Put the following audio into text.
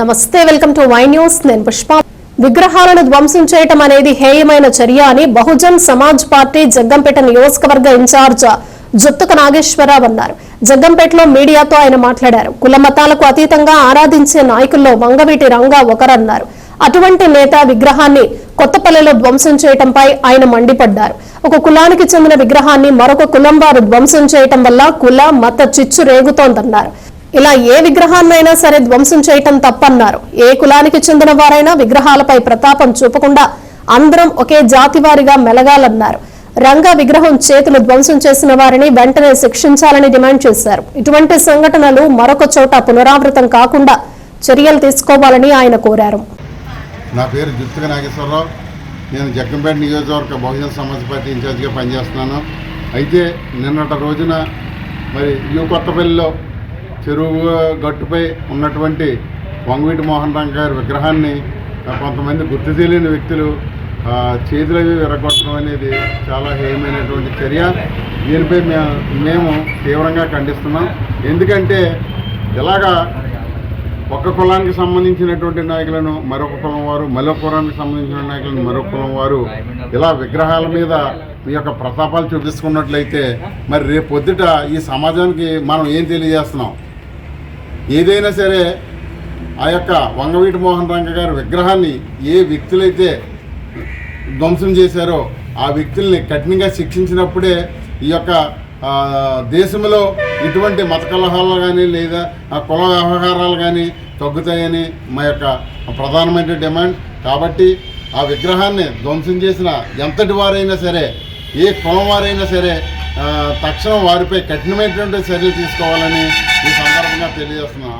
నమస్తే welcome to Y news. నేను పుష్ప. విగ్రహాలను ధ్వంసం చేయటం అనేది హేయమైన చర్య అని బహుజన్ సమాజ్ పార్టీ జగ్గంపేట నియోజకవర్గ ఇన్ఛార్జ్ జుత్తుక నాగేశ్వరరావు అన్నారు. జగ్గంపేటలో మీడియాతో ఆయన మాట్లాడారు. కుల మతాలకు అతీతంగా ఆరాధించే నాయకుల్లో వంగవీటి రంగా ఒకరన్నారు. అటువంటి నేత విగ్రహాన్ని కొత్తపల్లెలో ధ్వంసం చేయటంపై ఆయన మండిపడ్డారు. ఒక కులానికి చెందిన విగ్రహాన్ని మరొక కులం వారు ధ్వంసం చేయటం వల్ల కుల మత చిచ్చు రేగుతోందన్నారు. ఇలా ఏ విగ్రహాన్నైనా సరే ధ్వంసం చేయటం తప్పన్నారు. ఏ కులానికి చెందిన వారైనా విగ్రహాలపై ప్రతాపం చూపకుండా అందరం ఒకే జాతి వారిగా మెలగాలన్నారు. రంగా విగ్రహం చేతులు ధ్వంసం చేసిన వారిని వెంటనే శిక్షించాలని డిమాండ్ చేశారు. ఇటువంటి సంఘటనలు మరొక చోట పునరావృతం కాకుండా చర్యలు తీసుకోవాలని ఆయన కోరారు. నా పేరు జుత్తుక నాగేశ్వరరావు. నేను జగ్గంపేట నియోజకవర్గ బహుజన సమాజ్ పార్టీ ఇన్ఛార్జిగా పనిచేస్తున్నాను. అయితే నిన్నటి రోజున మరి యూ కొత్తపల్లిలో చెరువు గట్టుపై ఉన్నటువంటి వంగవీటి మోహన్ రంగ గారి విగ్రహాన్ని కొంతమంది గుర్తు తెలియని వ్యక్తులు ఆ, చేతులు అవి విరగొట్టడం అనేది చాలా హేయమైనటువంటి చర్య. దీనిపై మేము మేము తీవ్రంగా ఖండిస్తున్నాం. ఎందుకంటే ఇలాగా ఒక కులానికి సంబంధించినటువంటి నాయకులను మరొక కులం వారు మరొక కులానికి సంబంధించిన నాయకులను మరొక కులం వారు ఇలా విగ్రహాల మీద మీ యొక్క ప్రతాపాలు చూపించుకున్నట్లయితే మరి రేపు పొద్దుట ఈ సమాజానికి మనం ఏం తెలియజేస్తున్నాం? ఏదైనా సరే ఆ యొక్క వంగవీటి మోహన్ రంగ గారి విగ్రహాన్ని ఏ వ్యక్తులైతే ధ్వంసం చేశారో ఆ వ్యక్తుల్ని కఠినంగా శిక్షించినప్పుడే ఈ యొక్క దేశంలో ఇటువంటి మత కలహాలు కానీ లేదా ఆ కుల వ్యవహారాలు కానీ తగ్గుతాయని మా యొక్క ప్రధానమైన డిమాండ్. కాబట్టి ఆ విగ్రహాన్ని ధ్వంసం చేసిన ఎంతటి వారైనా సరే ఏ కులం వారైనా సరే తక్షణం వారిపై కఠినమైనటువంటి చర్యలు తీసుకోవాలని ఈ సందర్భంగా తెలియజేస్తున్నాను.